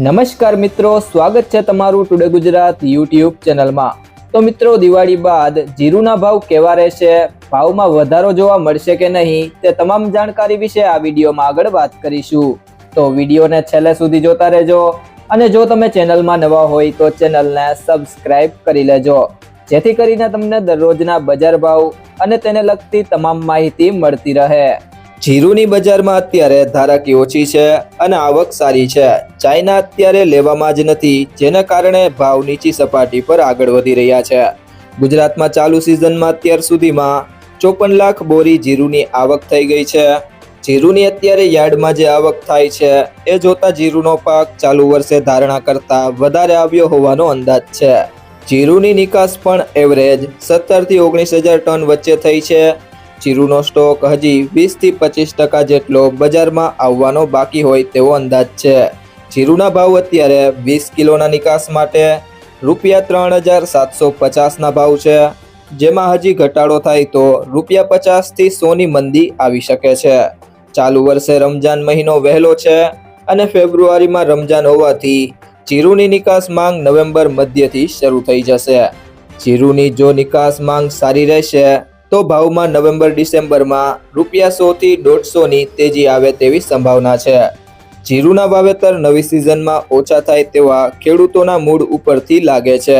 નમસ્કાર મિત્રો, સ્વાગત છે તમારું ટુડે ગુજરાત યુટ્યુબ ચેનલમાં. તો મિત્રો, દિવાળી બાદ જીરુના ભાવ કેવા રહેશે? ભાવમાં વધારો જોવા મળશે કે નહીં? તે તમામ જાણકારી વિશે આ વિડીયોમાં આગળ વાત કરીશું. તો વિડીયોને છેલ્લે સુધી જોતા રહેજો અને જો તમે ચેનલમાં નવા હોય તો ચેનલને સબસ્ક્રાઇબ કરી લેજો. જેથી કરીને તમને દરરોજના બજાર ભાવ અને તેને લગતી તમામ માહિતી મળતી રહે. જીરુની બજારમાં અત્યારે ધારાકી ઓછી છે અને આવક સારી છે. ચાઇના અત્યારે લેવામાં જ નથી, જેના કારણે ભાવ નીચી સપાટી પર આગળ વધી રહ્યા છે. ગુજરાતમાં ચાલુ સિઝનમાં અત્યાર સુધીમાં ચોપન લાખ બોરી જીરુની આવક થઈ ગઈ છે. જીરુની અત્યારે યાર્ડમાં જે આવક થાય છે, એ જોતા જીરુનો પાક ચાલુ વર્ષે ધારણા કરતા વધારે આવ્યો હોવાનો અંદાજ છે. જીરુની નિકાસ પણ એવરેજ સત્તરથી ઓગણીસ હજાર ટન વચ્ચે થઈ છે. જીરુનો સ્ટોક હજી વીસથી પચીસ ટકા જેટલો બજારમાં આવવાનો બાકી હોય તેવો અંદાજ છે. જીરુના ભાવ અત્યારે વીસ કિલોના નિકાસ માટે રૂપિયા ત્રણ હજાર સાતસો પચાસના ભાવ છે. જેમાં હજી ઘટાડો થાય તો રૂપિયા પચાસથી સોની મંદી આવી શકે છે. ચાલુ વર્ષે રમજાન મહિનો વહેલો છે અને ફેબ્રુઆરીમાં રમજાન હોવાથી જીરુની નિકાસ માંગ નવેમ્બર મધ્યથી શરૂ થઈ જશે. જીરુની જો નિકાસ માંગ સારી રહેશે તો ભાવમાં નવેમ્બર, ડિસેમ્બરમાં રૂપિયા સોથી દોઢસોની તેજી આવે તેવી સંભાવના છે. જીરુના વાવેતર નવી સિઝનમાં ઓછા થાય તેવા ખેડૂતોના મૂડ ઉપરથી લાગે છે.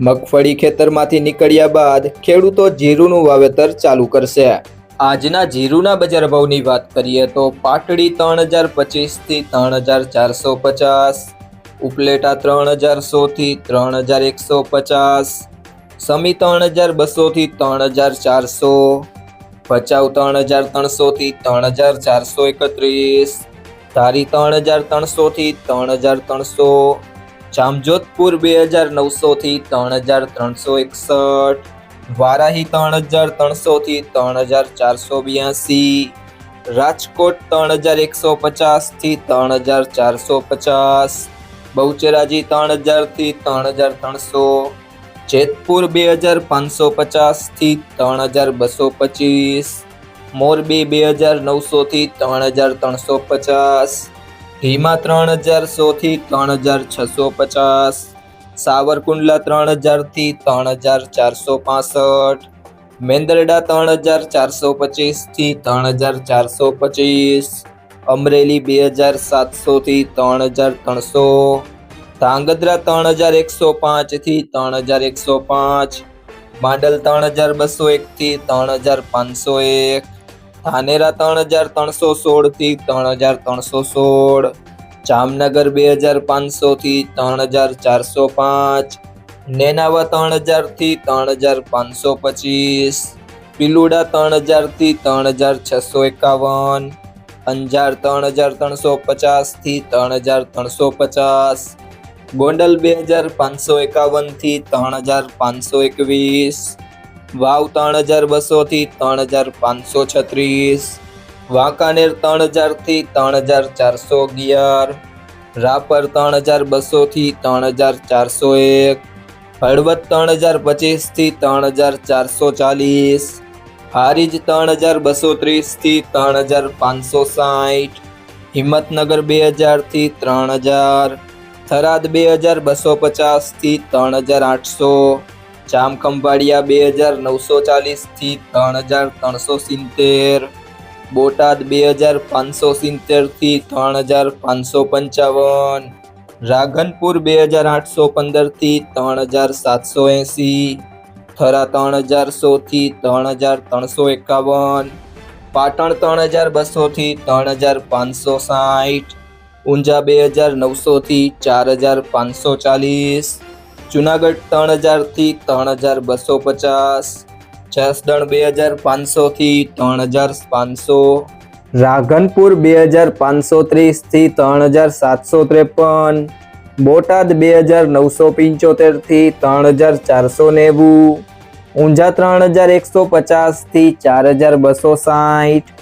મગફળી ખેતરમાંથી નીકળ્યા બાદ ખેડૂતો જીરુનું વાવેતર ચાલુ કરશે. આજના જીરુના બજાર ભાવની વાત કરીએ તો પાટડી ત્રણ હજાર પચીસથી ત્રણ હજાર ચારસો પચાસ, ઉપલેટા ત્રણ હજાર સોથી ત્રણ હજાર એકસો પચાસ સમી ત્રણ હજાર બસોથી ત્રણ હજાર ચારસો ભચાઉ ત્રણ હજાર ત્રણસોથી ત્રણ હજાર ચારસો એકત્રીસ ધારી ત્રણ હજાર ત્રણસોથી ત્રણ હજાર ત્રણસો જામજોધપુર બે હજાર નવસોથી ત્રણ હજાર ત્રણસો એકસઠ વારાહી ત્રણ હજાર ત્રણસોથી ત્રણ હજાર ચારસો બ્યાસી રાજકોટ ત્રણ હજાર એકસો પચાસથી ત્રણ હજાર ચારસો પચાસ બહુચરાજી ત્રણ હજારથી ત્રણ હજાર ત્રણસો જેતપુર બે હજાર પાંચસો પચાસથી ત્રણ હજાર બસો પચીસ, મોરબી બે હજાર નવસોથી ત્રણ હજાર ત્રણસો પચાસ, ભીમા ત્રણ હજાર સોથી ત્રણ હજાર છસો પચાસ, સાવરકુંડલા ત્રણ હજારથી ત્રણ હજાર ચારસો પાસઠ, મેંદરડા ત્રણ હજાર ચારસો પચીસથી ત્રણ હજાર ચારસો પચીસ, અમરેલી બે હજાર સાતસોથી ત્રણ હજાર ત્રણસો ધાંગધ્રા ત્રણ હજાર એકસો પાંચથી ત્રણ હજાર એકસો પાંચ. માંડલ ત્રણ હજાર બસો એકથી ત્રણ હજાર પાંચસો એક. ધાનેરા ત્રણ હજાર ત્રણસો સોળથી ત્રણ હજાર ત્રણસો સોળ. જામનગર બે હજાર પાંચસોથી ત્રણ હજાર ચારસો પાંચ. નેનાવા ત્રણ હજારથી ત્રણ હજાર પાંચસો પચીસ. પિલુડા ત્રણ હજારથી ત્રણ હજાર છસો એકાવન. અંજાર ત્રણ હજાર ત્રણસો પચાસથી ત્રણ હજાર ત્રણસો પચાસ. ગોંડલ બે હજાર પાંચસો એકાવનથી ત્રણ હજાર પાંચસો એકવીસ વાવ ત્રણ હજાર બસોથી ત્રણ હજાર પાંચસો છત્રીસ વાંકાનેર ત્રણ હજારથી ત્રણ હજાર ચારસો અગિયાર રાપર ત્રણ હજાર બસોથી ત્રણ હજાર ચારસો એક હળવદ ત્રણ હજાર પચીસથી ત્રણ હજાર ચારસો ચાલીસ હારીજ ત્રણ હજાર બસો ત્રીસથી ત્રણ હજાર પાંચસો સાઠ હિંમતનગર બે હજારથી ત્રણ હજાર થરાદ બે હજાર બસો પચાસથી ત્રણ હજાર આઠસો. જામખંભાળિયા બે હજાર નવસો ચાલીસથી ત્રણ હજાર ત્રણસો સિત્તેર. બોટાદ બે હજાર પાંચસો સિત્તેરથી ત્રણ હજાર પાંચસો પંચાવન. રાધનપુર બે હજાર આઠસો પંદરથી ત્રણ હજાર સાતસો એંસી. થરા ત્રણ હજાર સોથી ત્રણ હજાર ત્રણસો એકાવન. પાટણ ત્રણ હજાર બસોથી ત્રણ હજાર પાંચસો સાઠ. ઊંઝા બે હજાર નવસોથી ચાર હજાર પાંચસો ચાલીસ, જુનાગઢ ત્રણ હજારથી ત્રણ હજાર બસો પચાસ, જસદણ બે હજાર પાંચસોથી ત્રણ હજાર પાંચસો, રાધનપુર બે હજાર પાંચસો ત્રીસથી ત્રણ હજાર સાતસો ત્રેપન, બોટાદ બે હજાર નવસો પંચોતેરથી ત્રણ હજાર ચારસો નેવું, ઊંઝા ત્રણ હજાર એકસો પચાસથી ચાર હજાર બસો સાઠ